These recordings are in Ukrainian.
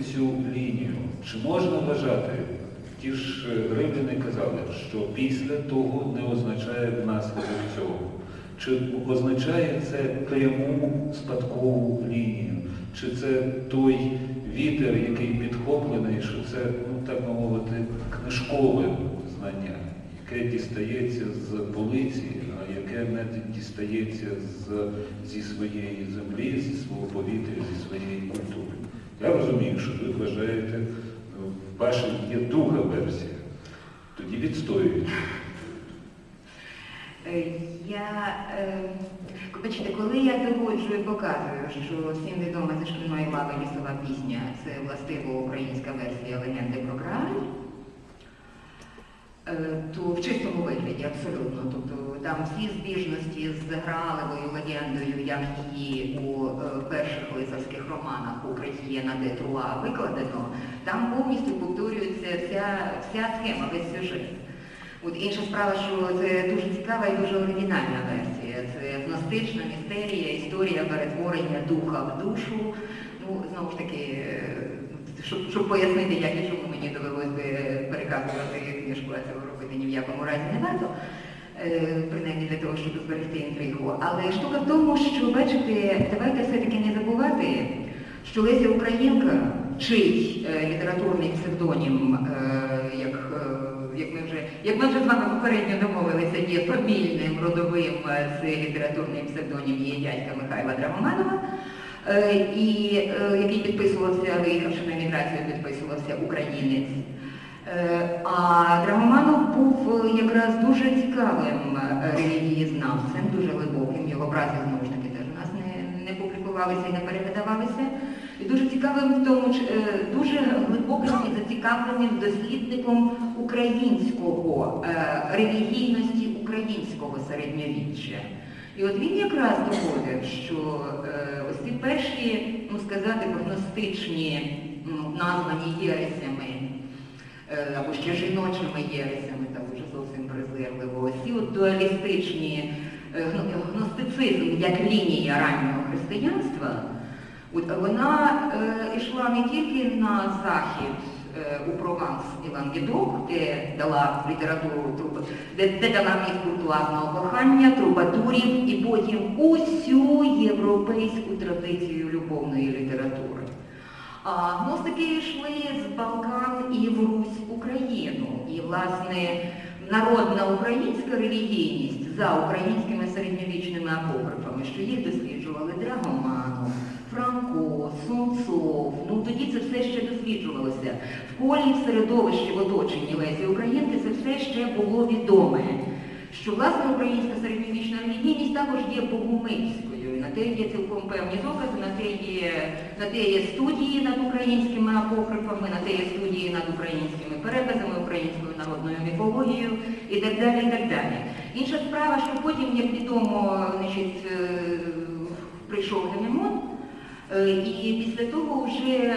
цю лінію. Чи можна вважати, ті ж е, римляни казали, що після того не означає внаслідок цього? Чи означає це пряму спадкову лінію? Чи це той вітер, який підхоплений, що це, ну так би мовити, книжкове знання, яке дістається з полиці, а яке не дістається з, зі своєї землі, зі свого повітря, зі своєї культури? Я розумію, що ви вважаєте, в ваша є друга версія. Тоді відстоюйте. Е, Я, е, бачите, коли я доводжу і показую, що всім відома за шкільної лави лісова пісня це властиво українська версія легенди про е, то в чистому вигляді абсолютно. Тобто там всі збіжності з Граалевою легендою, як її у е, перших лицарських романах Україна де Труа викладено, там повністю повторюється вся, вся схема, весь сюжет. От інша справа, що це дуже цікава і дуже оригінальна версія. Це гностична містерія, історія перетворення духа в душу. Ну, знову ж таки, е, щоб, щоб пояснити, як і чому мені довелося би переказувати книжку, а цього робити ні в якому разі не варто. е, Принаймні для того, щоб зберегти інтригу. Але штука в тому, що бачите, давайте все-таки не забувати, що Леся Українка, чий е, літературний псевдонім, е, як, як, ми вже, як ми вже з вами попередньо домовилися, є фамільним родовим це літературний псевдонім її дядька Михайла Драгоманова, і який підписувався, виїхавши на міграцію, підписувався українець. Е, А Драгоманов був е, якраз дуже цікавим е, релігієзнавцем, дуже глибоким. Його праці знову ж таки теж у нас не, не публікувалися і не перевидавалися. І дуже цікавим в тому, дуже глибоким і зацікавленим дослідником українського релігійності українського середньовіччя. І от він якраз доводив, що ось ці перші, ну сказати, гностичні, названі єресями, або ще жіночими єресями, так вже зовсім презирливо, ось ці от дуалістичні е, гностицизм як лінія раннього християнства, от вона е, йшла не тільки на захід е, у Прованс і Лангедок, де дала літературу, де, де дала міст куртуазного кохання, трубадурів і потім усю європейську традицію любовної літератури. Гностики йшли з Балкан і в Русь Україну. І, власне, народна українська релігійність за українськими середньовічними апокрифами, що їх досліджували Драгоманов, Франко, Сунцов. Ну тоді це все ще досліджувалося. В колі в середовищі в оточенні Лесі Українки це все ще було відоме. Що власне українська середньовічна релігійність також є богомильською. На те є цілком певні докази, на те є, на те є студії над українськими апокрифами, на те є студії над українськими переказами, українською народною міфологією і так далі. і так далі. Інша справа, що потім, як відомо, значить, е, прийшов Гемемон, Е, І після того вже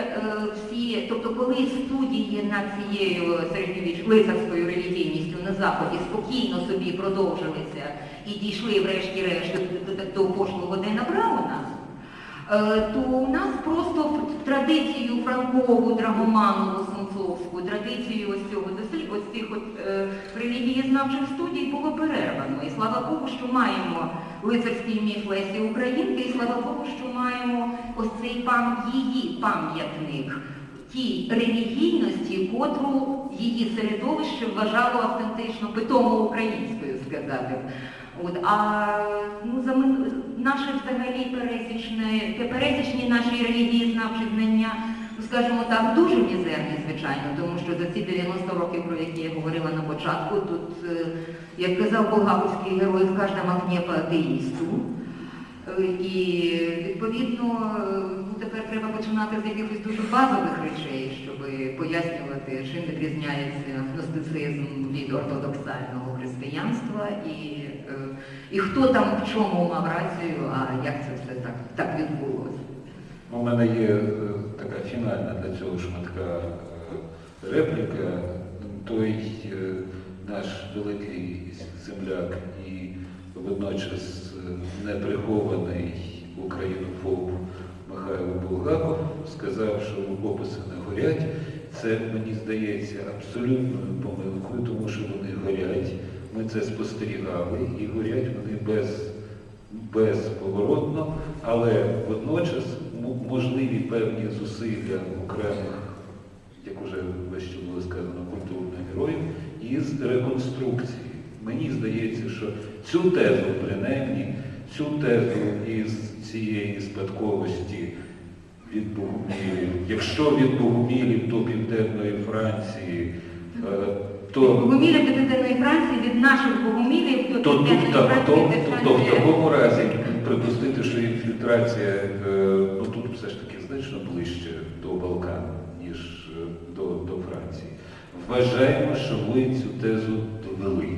е, тобто коли студії над цією середньовіч лицарською релігійністю на Заході спокійно собі продовжилися і дійшли врешті-решт до, пошлого Дена Брауна, е, то у нас просто традицію Франкову, Драгоманову, Сунцовську, традицію ось цього ось цих от е, релігієзнавчих студій було перервано. І слава Богу, що маємо лицарський міф Лесі Українки, і слава Богу, що маємо ось цей пам її пам'ятник тій релігійності, котру її середовище вважало автентично питомо українською сказати. От, а ну, за наше взагалі пересічне, пересічні наші релігієзнавчі знання, ну, скажімо так, дуже мізерні, звичайно, тому що за ці 90 років, про які я говорила на початку, тут, е, як казав болгаковський герой, кожна макне по атеїсту. Е, І відповідно е, тепер треба починати з якихось дуже базових речей, щоб пояснювати, чим відрізняється гностицизм від ортодоксального християнства і, е, і хто там в чому мав рацію, а як це все так, так відбулося. У мене є е, така фінальна для цього шматка е, репліка. Той наш великий земляк і водночас неприхований українофоб сказав, що описи не горять. Це, мені здається, абсолютною помилкою, тому що вони горять. Ми це спостерігали і горять вони без, безповоротно, але водночас можливі певні зусилля окремих, як уже вище було сказано, культурних героїв із реконструкції. Мені здається, що цю тезу, принаймні, цю тезу із цієї спадковості від Богомілів, якщо від Богомілів до Південної Франції, е, то Богомілля до Південної Франції від наших богомілів до то, Південної то, Франції. де то в такому разі припустити, що інфільтрація е, ну, тут все ж таки значно ближче до Балкан, ніж е, до, до Франції. Вважаємо, що ви цю тезу довели.